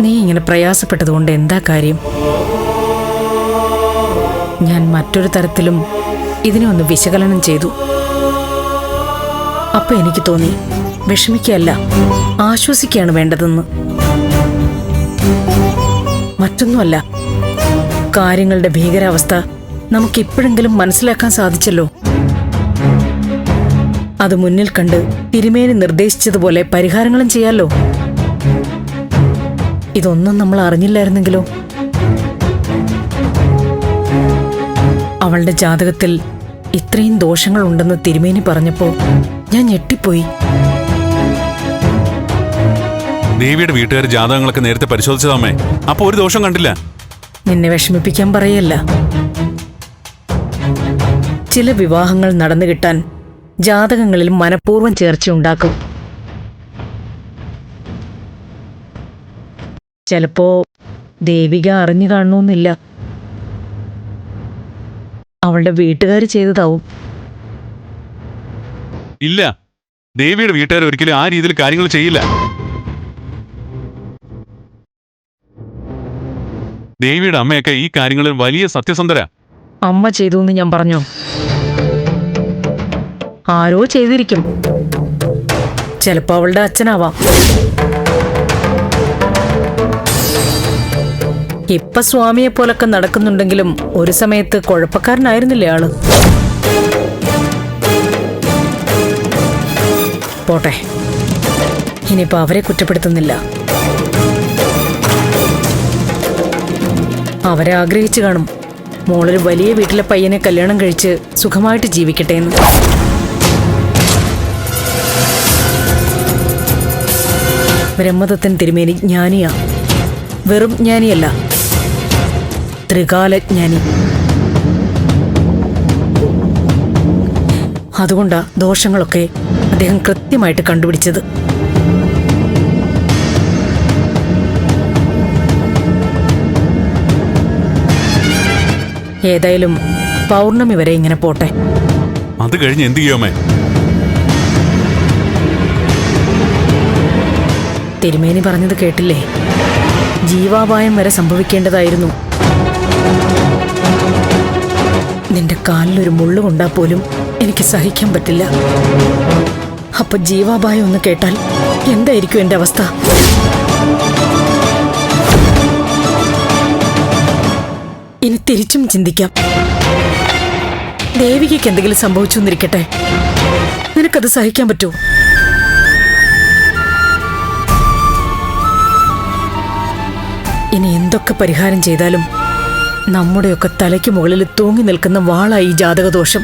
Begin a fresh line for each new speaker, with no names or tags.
നീ ഇങ്ങനെ പ്രയാസപ്പെട്ടതുകൊണ്ട് എന്താ കാര്യം? ഞാൻ മറ്റൊരു തരത്തിലും ഇതിനെ ഒന്ന് വിശകലനം ചെയ്തു. അപ്പൊ എനിക്ക് തോന്നി വിഷമിക്കല്ല ആശ്വസിക്കുകയാണ് വേണ്ടതെന്ന്. മറ്റൊന്നുമല്ല കാര്യങ്ങളുടെ ഭീകരാവസ്ഥ നമുക്ക് എപ്പോഴെങ്കിലും മനസ്സിലാക്കാൻ സാധിച്ചല്ലോ. അത് മുന്നിൽ കണ്ട് തിരുമേനി നിർദ്ദേശിച്ചതുപോലെ പരിഹാരങ്ങളും ചെയ്യാലോ? ഇതൊന്നും നമ്മൾ അറിഞ്ഞില്ലായിരുന്നെങ്കിലോ? അവളുടെ ജാതകത്തിൽ ഇത്രയും ദോഷങ്ങൾ ഉണ്ടെന്ന് തിരുമേനി പറഞ്ഞപ്പോ ഞാൻ ഞെട്ടിപ്പോയി.
ദേവിയുടെ വീട്ടുകാർ ജാതകങ്ങളൊക്കെ നേരത്തെ പരിശോധിച്ചതാമേ അപ്പൊ ഒരു ദോഷം കണ്ടില്ല?
നിന്നെ വിഷമിപ്പിക്കാൻ പറയല്ല. ചില വിവാഹങ്ങൾ നടന്നു കിട്ടാൻ ജാതകങ്ങളിൽ മനഃപൂർവം ചേർച്ചയുണ്ടാക്കും ചിലപ്പോ ദേവിക അറിഞ്ഞു കാണണമെന്നില്ല അവളുടെ വീട്ടുകാർ ചെയ്തതാവും.
ഇല്ല. ദേവിയുടെ വീട്ടുകാർ ഒരിക്കലും ആ രീതിയിൽ കാര്യങ്ങൾ ചെയ്യില്ല. ദേവിയുടെ അമ്മയൊക്കെ ഈ കാര്യങ്ങളിൽ വലിയ സത്യസന്ധര.
അമ്മ ചെയ്തു എന്ന് ഞാൻ പറഞ്ഞു? ആരോ ചെയ്തിരിക്കും. ചിലപ്പോ അവളുടെ അച്ഛനാവാം. ഇപ്പൊ സ്വാമിയെ പോലൊക്കെ നടക്കുന്നുണ്ടെങ്കിലും ഒരു സമയത്ത് കുഴപ്പക്കാരനായിരുന്നില്ലേ ആൾ? പോട്ടെ. ഇനിയിപ്പോ അവരെ കുറ്റപ്പെടുത്തുന്നില്ല. അവരെ ആഗ്രഹിച്ചു കാണും. മോളൊരു വലിയ വീട്ടിലെ പയ്യനെ കല്യാണം കഴിച്ച് സുഖമായിട്ട് ജീവിക്കട്ടെ എന്ന് ബ്രഹ്മദത്തൻ തിരുമേനി ജ്ഞാനിയാ. വെറും ജ്ഞാനിയല്ല. ത്രികാലജ്ഞാനി. അതുകൊണ്ടാ ദോഷങ്ങളൊക്കെ അദ്ദേഹം കൃത്യമായിട്ട് കണ്ടുപിടിച്ചത്. ഏതായാലും പൗർണമി വരെ ഇങ്ങനെ പോട്ടെ.
അത് കഴിഞ്ഞ് എന്ത് ചെയ്യാമേ
തിരുമേനി പറഞ്ഞത് കേട്ടില്ലേ? ജീവാപായം വരെ സംഭവിക്കേണ്ടതായിരുന്നു. നിന്റെ കാലിലൊരു മുള്ളു കൊണ്ടാ പോലും എനിക്ക് സഹിക്കാൻ പറ്റില്ല. അപ്പൊ ജീവാപായം ഒന്ന് കേട്ടാൽ എന്തായിരിക്കും എന്റെ അവസ്ഥ? ഇനി തിരിച്ചും ചിന്തിക്കാം. ദേവികയ്ക്ക് എന്തെങ്കിലും സംഭവിച്ചു എന്നിരിക്കട്ടെ നിനക്കത് സഹിക്കാൻ പറ്റുമോ ഇനി എന്തൊക്കെ പരിഹാരം ചെയ്താലും നമ്മുടെയൊക്കെ തലയ്ക്ക് മുകളിൽ തൂങ്ങി നിൽക്കുന്ന വാളായി ജാതകദോഷം.